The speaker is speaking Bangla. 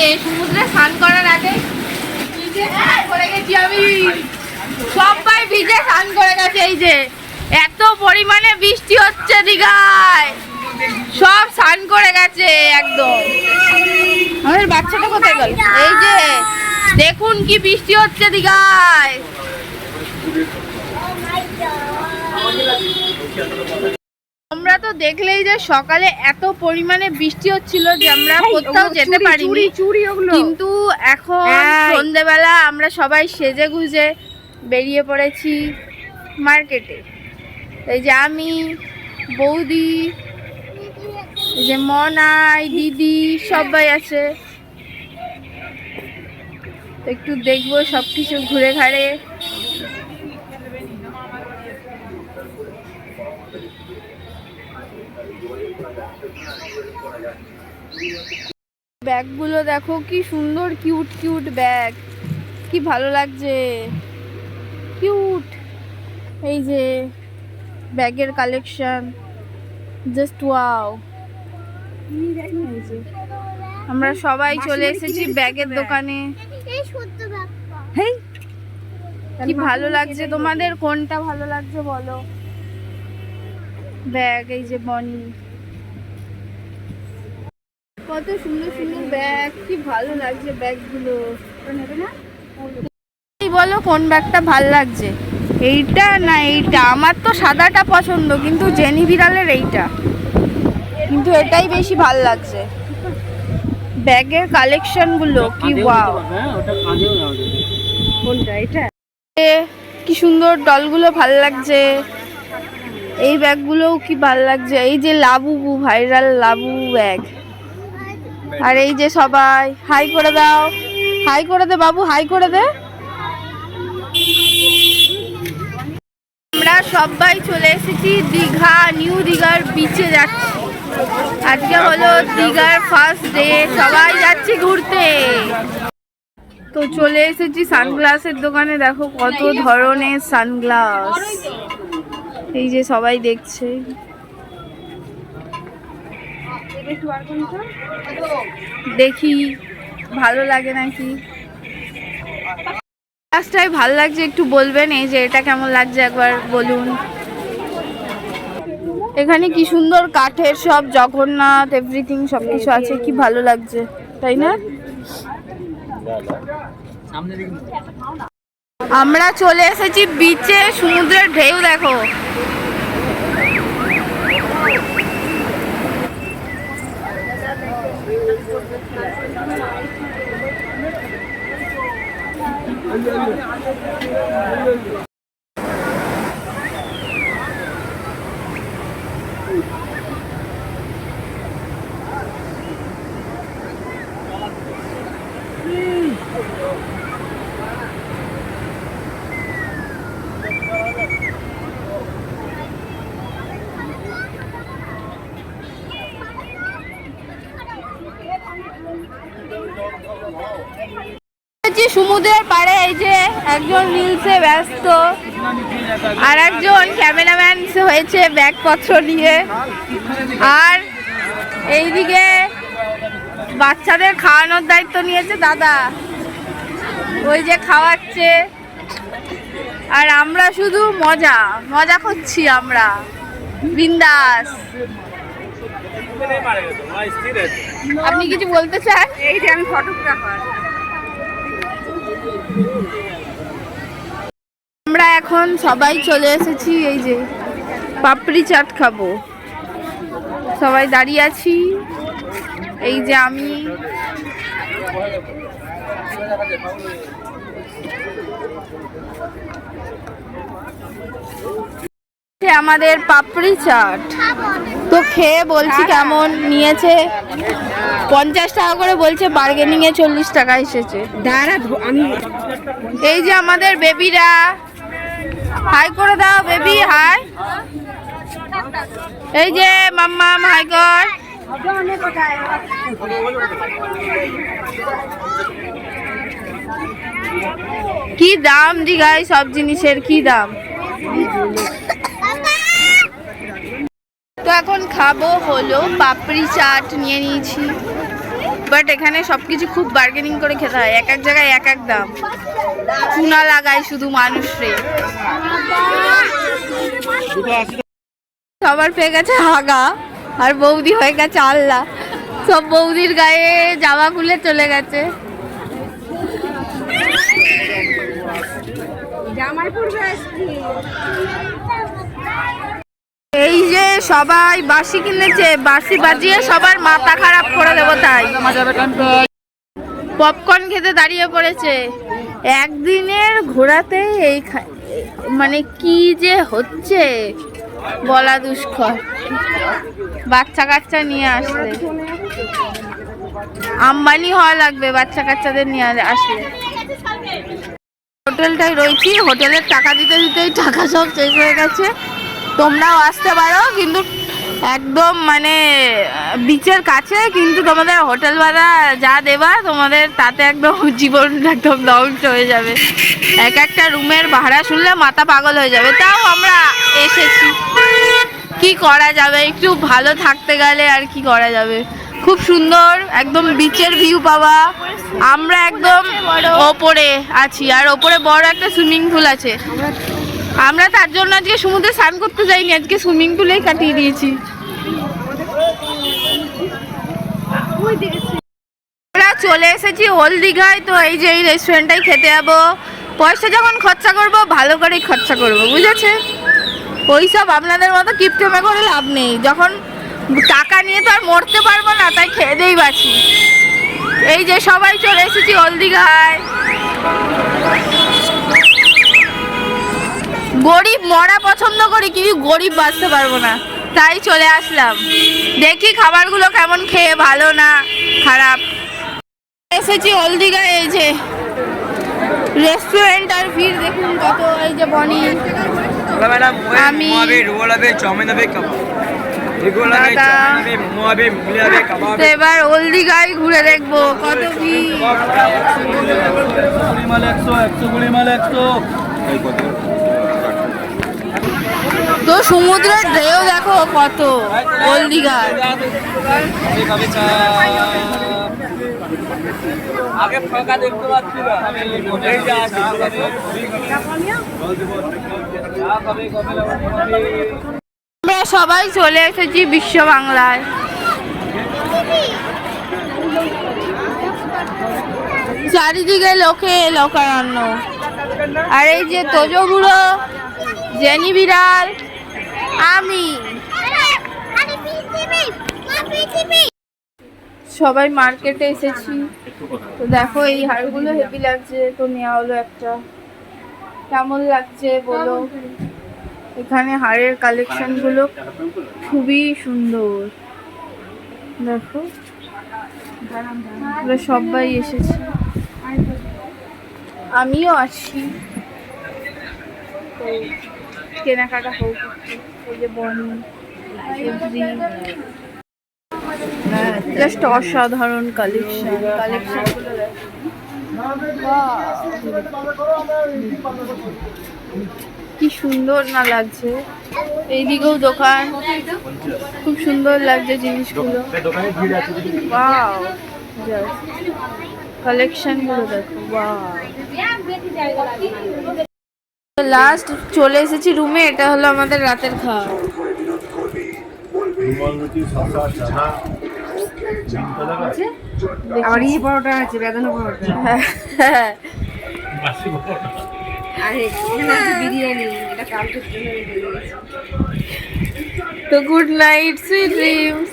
গেছে সমুদ্রে স্নান করার আগে আমি। সবাই ভিজে স্নান করে গেছে, এই যে। এত পরিমাণে বৃষ্টি হচ্ছে দীঘায়। সব স্নান করে গেছে, একদম। আমাদের বাচ্চাটা কোথায় গেল? এই যে, দেখুন কি বৃষ্টি হচ্ছে দীঘায়। তো দেখলেই যে সকালে এত পরিমাণে বৃষ্টি হচ্ছিল যে আমরা কোথাও যেতে পারিনি। কিন্তু এখন। সন্ধেবেলা আমরা সবাই সেজে গুজে বেরিয়ে পড়েছি মার্কেটে। এই যে আমি বৌদি এই যে মনাই দিদি সবাই আছে। একটু দেখব সব কিছু ঘুরে ঘাড়ে। ব্যাগগুলো দেখো কি সুন্দর কিউট কিউট ব্যাগ। কি ভালো লাগছে। কিউট এই যে ব্যাগের কালেকশন জাস্ট ওয়াও আমরা সবাই চলে এসেছি ব্যাগের দোকানে। কি ভালো লাগছে তোমাদের? কোনটা ভালো লাগছে বলো। ব্যাগ এই যে বনি। কত সুন্দর সুন্দর ব্যাগ কি ভালো লাগছে ব্যাগগুলো নেবে না এই বলো কোন ব্যাগটা ভালো লাগছে? এইটা না এইটা? আমার তো সাদাটা পছন্দ কিন্তু জেনি বিড়ালের এইটা। কিন্তু এটাই বেশি ভালো লাগছে। ব্যাগের কালেকশনগুলো কি ওয়াও কোনটা? এটা কি সুন্দর ডলগুলো ভালো লাগছে। এই ব্যাগগুলোও কি ভালো লাগছে। এই যে লাবুবু ভাইরাল লাবু ব্যাগ আর এই যে সবাই, হাই করে দাও। হাই করে দে বাবু, হাই করে দে। আমরা সবাই চলে এসেছি দীঘা, নিউ দীঘার বিচে যাচ্ছি। আজকে হলো দীঘার ফার্স্ট ডে সবাই যাচ্ছি ঘুরতে। তো চলে এসেছি সানগ্লাসের দোকানে, দেখো কত ধরনের সানগ্লাস। এই যে সবাই দেখছে। দেখি, ভালো লাগে নাকি? গ্লাসটাই ভালো লাগছে, একটু বলবেন এই যে এটা কেমন লাগছে একবার বলুন। এখানে কি সুন্দর কাঠের সব, জগন্নাথ এভরিথিং সব কিছু আছে, কি ভালো লাগছে, তাই না? আমরা চলে এসেছি বিচে সমুদ্রের ঢেউ দেখো। 50 50. 50 50. হচ্ছে সমুদ্রের পাড়ে এই যে একজন রিলসে ব্যস্ত আর একজন ক্যামেরাম্যান হয়েছে ব্যাগপত্র নিয়ে। আর এইদিকে বাচ্চাদের খাওয়ানোর দায়িত্ব নিয়েছে দাদা। ওই যে খাওয়াচ্ছে। আর আমরা শুধু মজা মজা করছি আমরা। বিন্দাস। আপনি কিছু বলতে চান? এই যে আমি ফটোগ্রাফার আমরা এখন সবাই চলে এসেছি, এই যে পাপড়ি চাট খাব। সবাই দাঁড়িয়ে আছি, এই যে আমি। আমাদের পাপড়ি চাট। তো খেয়ে বলছি কেমন নিয়েছে? পঞ্চাশ টাকা করে বলছে বার্গেনিং এ চল্লিশ টাকা এসেছে। এই যে আমাদের বেবিরা হাই করে দাও বেবি হাই এই যে মাম্মা হাই কর। কি দাম দিঘায় সব জিনিসের কি দাম তো এখন খাব, হলো পাপড়ি চাট নিয়ে নিয়েছি। বাট এখানে সব কিছু খুব বার্গেনিং করে খেতে হয়, এক এক জায়গায় এক এক দাম। চুনা লাগায় শুধু মানুষরে। সবার পেয়ে গেছে হাগা, আর বৌদি হয়ে গেছে আল্লাহ সব বৌদির গায়ে জামা খুলে চলে গেছে। জামাইপুর আসছি এই যে সবাই বাসি কিনেছে বাসি বাজিয়ে সবার মাথা খারাপ করে দেবো তাই। পপকর্ন খেতে দাঁড়িয়ে পড়েছে। একদিনের ঘোরাতে এই মানে কি যে হচ্ছে বলা দুষ্কর। বাচ্চা কাচ্চা নিয়ে আসলে। আম্বানি হওয়া লাগবে বাচ্চা কাচ্চাদের নিয়ে আসলে। হোটেলটায় রয়েছি, হোটেলের টাকা দিতে দিতেই টাকা সব শেষ হয়ে গেছে। তোমরাও আসতে পারো কিন্তু একদম মানে বিচের কাছে কিন্তু তোমাদের হোটেল ভাড়া যা দেবা তোমাদের তাতে একদম জীবন একদম ধ্বংস হয়ে যাবে। এক একটা রুমের ভাড়া শুনলে মাথা পাগল হয়ে যাবে। তাও আমরা এসেছি। কি করা যাবে? একটু ভালো থাকতে গেলে আর কি করা যাবে? খুব সুন্দর একদম বিচের ভিউ পাওয়া। আমরা একদম ওপরে আছি আর ওপরে বড় একটা সুইমিং পুল আছে। আমরা তার জন্য আজকে সমুদ্রে স্নান করতে যাইনি, আজকে সুইমিং পুলেই কাটিয়ে দিয়েছি। আমরা চলে এসেছি ওল্ড দীঘায়, তো এই যে এই রেস্টুরেন্টটাই খেতে যাব। পয়সা যখন খরচা করব, ভালো করেই খরচা করব, বুঝেছে? ওইসব আপনাদের মতো কিপটেমে করে লাভ নেই। যখন টাকা নিয়ে তো আর মরতে পারব না, তাই খেয়ে দেই বাঁচি। এই যে সবাই চলে এসেছি ওল্ড দীঘায়। গরিব মরা পছন্দ করি কিন্তু গরিব বাঁচতে পারব না। তাই চলে আসলাম। দেখি খাবারগুলো কেমন খেয়ে ভালো না খারাপ। এসেছি হলদিঘা এই যে রেস্টুরেন্ট আর ভিড় দেখুন কত এই যে বনি। আমি- তো এবার হলদিঘায় ঘুরে দেখব কত ভিড়। তো সমুদ্রের ঢেউ দেখো কত আগে ফাঁকা দেখতে পাচ্ছি না। কবে আমরা সবাই চলে এসেছি বিশ্ব বাংলায়। চারিদিকে লোকে লোকারণ্য। আর এই যে তোজগুলো জেনি বিড়াল আমি। সবাই মার্কেটে এসেছি। তো দেখো, এই হারগুলো হেভি লাগছে, তো নেওয়া হলো একটা। কেমন লাগছে বলো? এখানে হারের কালেকশনগুলো খুবই সুন্দর। দেখো সবাই এসেছি। আমিও তো কেনাকাটা হোক এই যে বনি জাস্ট অসাধারণ কালেকশন কালেকশন কি সুন্দর না লাগছে। এইদিকেও দোকান। খুব সুন্দর লাগছে জিনিসগুলো। ওয়াও কালেকশনগুলো দেখো। ওয়াও লাস্ট চলে এসেছি রুমে এটা হলো আমাদের রাতের খাওয়া। পরোটা আছে বেদানা পরোটা। হ্যাঁ বিরিয়ানি এটা কালকে জন্য তো গুড নাইট সুইট ড্রিমস